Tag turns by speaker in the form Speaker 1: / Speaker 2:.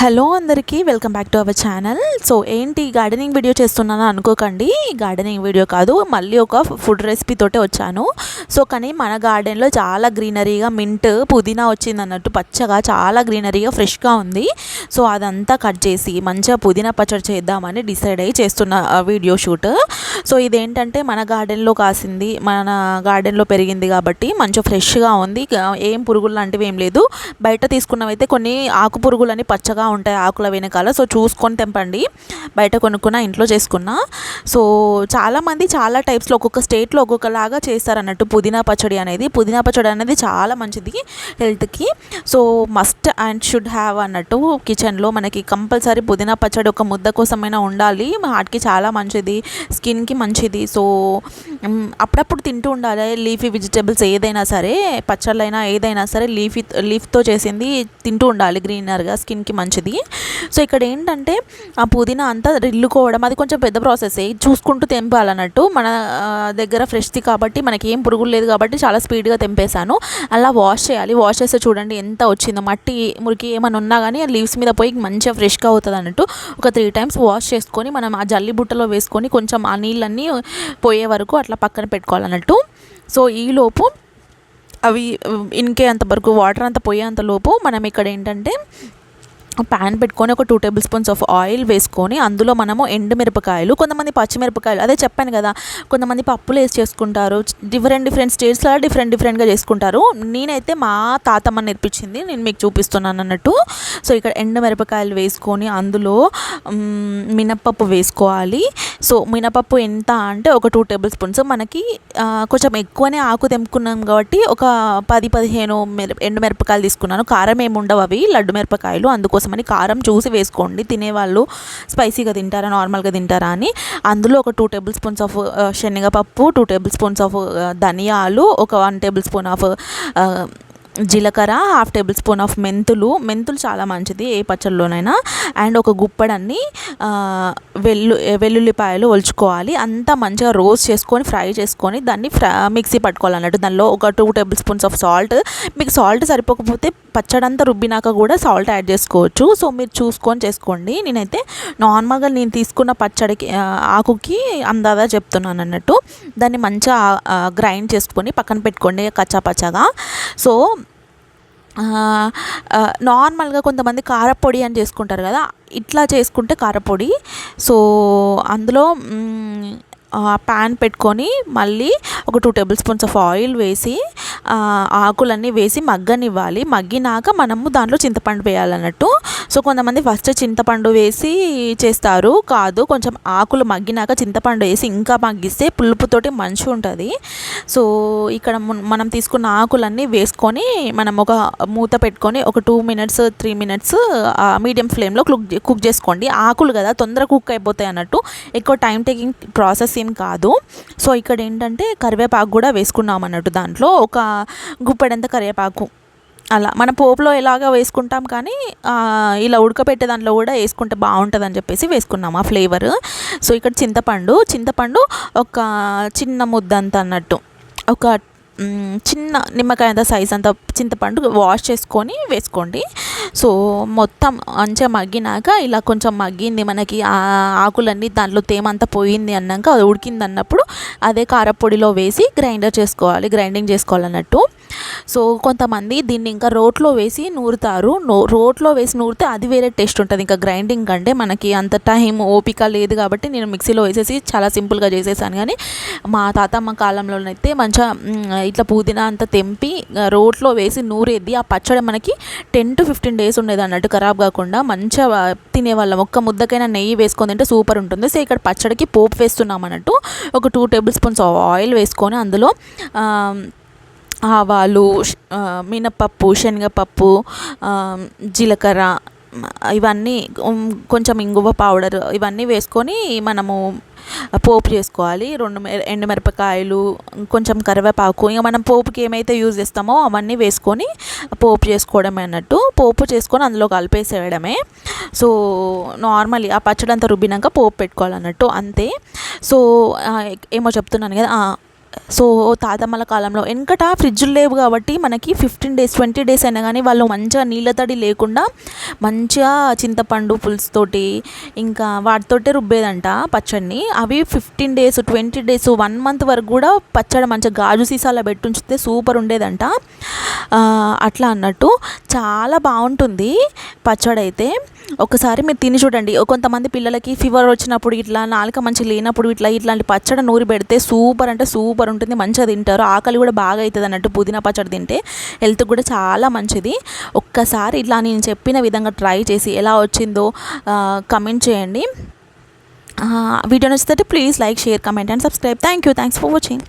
Speaker 1: Hello అందరికీ welcome back to our channel. So ఏంటి gardening video చేస్తున్నాను అనుకోకండి. గార్డెనింగ్ వీడియో కాదు మళ్ళీ ఒక ఫుడ్ రెసిపీ తోటే వచ్చాను. సో కానీ మన గార్డెన్లో చాలా గ్రీనరీగా మింట్ పుదీనా వచ్చింది అన్నట్టు పచ్చగా చాలా గ్రీనరీగా ఫ్రెష్గా ఉంది. సో అదంతా కట్ చేసి మంచిగా పుదీనా పచ్చడి చేద్దామని డిసైడ్ అయ్యి చేస్తున్న వీడియో షూట్. సో ఇదేంటంటే మన గార్డెన్లో కాసింది మన గార్డెన్లో పెరిగింది కాబట్టి మంచిగా ఫ్రెష్గా ఉంది. ఏం పురుగులు లాంటివి ఏం లేదు. బయట తీసుకున్నవైతే కొన్ని ఆకు పురుగులని పచ్చగా ఉంటాయి ఆకుల వెనకాల. సో చూసుకొని తెంపండి. బయట కొనుక్కున్న ఇంట్లో చేసుకున్న. సో చాలామంది చాలా టైప్స్లో ఒక్కొక్క స్టేట్లో ఒక్కొక్కలాగా చేస్తారు అన్నట్టు పుదీనా పచ్చడి అనేది. పుదీనా పచ్చడి అనేది చాలా మంచిది హెల్త్కి. So must and should have అన్నట్టు కిచెన్లో మనకి కంపల్సరీ పుదీనా పచ్చడి ఒక ముద్ద కోసమైనా ఉండాలి. హార్ట్కి చాలా మంచిది స్కిన్కి మంచిది. సో అప్పుడప్పుడు తింటూ ఉండాలి. లీఫీ వెజిటేబుల్స్ ఏదైనా సరే పచ్చళ్ళైనా ఏదైనా సరే లీఫీ లీఫ్తో చేసింది తింటూ ఉండాలి గ్రీనర్గా స్కిన్కి మంచిది. సో ఇక్కడ ఏంటంటే ఆ పుదీనా అంతా రిల్లుకోవడం అది కొంచెం పెద్ద ప్రాసెస్ చూసుకుంటూ తెంపాలన్నట్టు. మన దగ్గర ఫ్రెష్ది కాబట్టి మనకి ఏం పురుగులు లేదు కాబట్టి చాలా స్పీడ్గా తెంపేశాను. అలా వాష్ చేయాలి. వాష్ చేస్తే చూడండి ఎంత వచ్చిందో. మట్టి మురికి ఏమైనా ఉన్నా కానీ లీవ్స్ మీద పోయి మంచిగా ఫ్రెష్గా అవుతుంది అన్నట్టు ఒక త్రీ టైమ్స్ వాష్ చేసుకొని మనం ఆ జల్లి బుట్టలో వేసుకొని కొంచెం ఆ నీళ్ళన్నీ పోయే వరకు అట్లా పక్కన పెట్టుకోవాలన్నట్టు. సో ఈలోపు అవి ఇంకే అంతవరకు వాటర్ అంతా పోయేంతలోపు మనం ఇక్కడ ఏంటంటే ప్యాన్ పెట్టుకొని ఒక two table spoons of oil వేసుకొని అందులో మనము ఎండుమిరపకాయలు కొంతమంది పచ్చిమిరపకాయలు అదే చెప్పాను కదా కొంతమంది పప్పులు వేసి చేసుకుంటారు. డిఫరెంట్ డిఫరెంట్ స్టేట్స్లో డిఫరెంట్ డిఫరెంట్గా చేసుకుంటారు. నేనైతే మా తాతమ్మ నేర్పించింది నేను మీకు చూపిస్తున్నాను అన్నట్టు. సో ఇక్కడ ఎండుమిరపకాయలు వేసుకొని అందులో మినప్పప్పు వేసుకోవాలి. సో మినపప్పు ఎంత అంటే ఒక టూ టేబుల్ స్పూన్స్ మనకి కొంచెం ఎక్కువనే ఆకు తెంపుకున్నాం కాబట్టి ఒక పది పదిహేను మిర ఎండుమిరపకాయలు తీసుకున్నాను. కారం ఏమి ఉండవు అవి లడ్డు మిరపకాయలు. అందుకోసమని కారం చూసి వేసుకోండి. తినేవాళ్ళు స్పైసీగా తింటారా నార్మల్గా తింటారా అని. అందులో ఒక టూ టేబుల్ స్పూన్స్ ఆఫ్ శనగపప్పు టూ టేబుల్ స్పూన్స్ ఆఫ్ ధనియాలు ఒక వన్ టేబుల్ స్పూన్ ఆఫ్ జీలకర్ర హాఫ్ టేబుల్ స్పూన్ ఆఫ్ మెంతులు. మెంతులు చాలా మంచిది ఏ పచ్చళ్ళలోనైనా. అండ్ ఒక గుప్పడన్ని వెల్లు వెల్లుల్లిపాయలు ఒలుచుకోవాలి. అంతా మంచిగా రోస్ట్ చేసుకొని ఫ్రై చేసుకొని దాన్ని ఫ్రై మిక్సీ పట్టుకోవాలన్నట్టు. దానిలో ఒక two table spoons of salt. మీకు సాల్ట్ సరిపోకపోతే పచ్చడంతా రుబ్బినాక కూడా సాల్ట్ యాడ్ చేసుకోవచ్చు. సో మీరు చూసుకొని చేసుకోండి. నేనైతే నార్మల్గా నేను తీసుకున్న పచ్చడికి ఆకుకి అందాదా చెప్తున్నాను అన్నట్టు. దాన్ని మంచిగా గ్రైండ్ చేసుకొని పక్కన పెట్టుకోండి కచ్చా పచ్చగా. సో నార్మల్గా కొంతమంది కారపొడి అని చేసుకుంటారు కదా ఇట్లా చేసుకుంటే కారపొడి. సో అందులో ప్యాన్ పెట్టుకొని మళ్ళీ ఒక two table spoons of oil వేసి ఆకులన్నీ వేసి మగ్గనివ్వాలి. మగ్గినాక మనము దాంట్లో చింతపండు వేయాలన్నట్టు. సో కొంతమంది ఫస్ట్ చింతపండు వేసి చేస్తారు. కాదు కొంచెం ఆకులు మగ్గినాక చింతపండు వేసి ఇంకా మగ్గిస్తే పులుపుతోటి మంచిగా ఉంటుంది. సో ఇక్కడ మనం తీసుకున్న ఆకులన్నీ వేసుకొని మనం ఒక మూత పెట్టుకొని ఒక two minutes three minutes medium ఫ్లేమ్లో కుక్ కుక్ చేసుకోండి. ఆకులు కదా తొందరగా కుక్ అయిపోతాయి అన్నట్టు. ఎక్కువ టైం టేకింగ్ ప్రాసెస్ ఏం కాదు. సో ఇక్కడ ఏంటంటే కరివేపాకు కూడా వేసుకున్నాం అన్నట్టు దాంట్లో. ఒక గుప్పెడంత కరివేపాకు. అలా. మన పోపులో ఎలాగ వేసుకుంటాం కానీ ఇలా ఉడకపెట్టే దాంట్లో కూడా వేసుకుంటే బాగుంటుంది అని చెప్పేసి వేసుకున్నాం ఆ ఫ్లేవర్. సో ఇక్కడ చింతపండు చింతపండు ఒక చిన్న ముద్ద అంత అన్నట్టు. ఒక చిన్న నిమ్మకాయ అంత సైజ్ అంత చింతపండు వాష్ చేసుకొని వేసుకోండి. సో మొత్తం మంచిగా మగ్గినాక ఇలా కొంచెం మగ్గింది మనకి ఆకులన్నీ దాంట్లో తేమంతా పోయింది అన్నాక అది ఉడికింది అన్నప్పుడు అదే కారపొడిలో వేసి గ్రైండర్ చేసుకోవాలి గ్రైండింగ్ చేసుకోవాలన్నట్టు. సో కొంతమంది దీన్ని ఇంకా రోట్లో వేసి నూరుతారు. నో రోట్లో వేసి నూరితే అది వేరే టేస్ట్ ఉంటుంది. ఇంకా గ్రైండింగ్ కంటే మనకి అంత టైం ఓపిక లేదు కాబట్టి నేను మిక్సీలో వేసేసి చాలా సింపుల్గా చేసేసాను. కానీ మా తాతమ్మ కాలంలోనైతే మంచిగా ఇట్లా పుదీనా అంతా తెంపి రోట్లో వేసి నూరేది ఆ పచ్చడి మనకి టెన్ టు ఫిఫ్టీన్ డేస్ ఉండేది అన్నట్టు ఖరాబ్ కాకుండా మంచిగా తినేవాళ్ళం ఒక్క ముద్దకైనా నెయ్యి వేసుకొని తింటే సూపర్ ఉంటుంది. సో ఇక్కడ పచ్చడికి పోపు వేస్తున్నాం అన్నట్టు ఒక టూ టేబుల్ స్పూన్స్ ఆయిల్ వేసుకొని అందులో ఆవాలు మినపప్పు శనగపప్పు జీలకర్ర ఇవన్నీ కొంచెం ఇంగువ పౌడర్ ఇవన్నీ వేసుకొని మనము పోపు చేసుకోవాలి. రెండు ఎండుమిరపకాయలు కొంచెం కరివేపాకు ఇంకా మనం పోపుకి ఏమైతే యూజ్ చేస్తామో అవన్నీ వేసుకొని పోపు చేసుకోవడమే అన్నట్టు. పోపు చేసుకొని అందులో కలిపేసేయడమే. సో నార్మల్లీ ఆ పచ్చడి అంతా రుబ్బినాక పోపు పెట్టుకోవాలన్నట్టు. అంతే. సో ఏమో చెప్తున్నాను కదా సో తాతమ్మల కాలంలో. వెనకట ఫ్రిడ్జ్లు లేవు కాబట్టి మనకి ఫిఫ్టీన్ డేస్ ట్వంటీ డేస్ అయినా కానీ వాళ్ళు మంచిగా నీళ్ళ తడి లేకుండా మంచిగా చింతపండు పులుసుతోటి ఇంకా వాటితోటే రుబ్బేదంట పచ్చడిని. అవి fifteen days twenty days one month వరకు కూడా పచ్చడి మంచిగా గాజు సీసాలో పెట్టి ఉంచితే సూపర్ ఉండేదంట. అట్లా అన్నట్టు చాలా బాగుంటుంది పచ్చడి అయితే. ఒకసారి మీరు తిని చూడండి. కొంతమంది పిల్లలకి ఫీవర్ వచ్చినప్పుడు ఇట్లా నాలుక మంచి లేనప్పుడు ఇట్లా ఇట్లాంటి పచ్చడి నూరి పెడితే సూపర్ అంటే సూపర్ సూపర్ ఉంటుంది మంచిగా తింటారు. ఆకలి కూడా బాగా అవుతుంది అన్నట్టు పుదీనా పచ్చడి తింటే హెల్త్ కూడా చాలా మంచిది. ఒక్కసారి ఇట్లా నేను చెప్పిన విధంగా ట్రై చేసి ఎలా వచ్చిందో కమెంట్ చేయండి. వీడియో నచ్చితే please like share comment and subscribe. Thank you. Thanks for watching.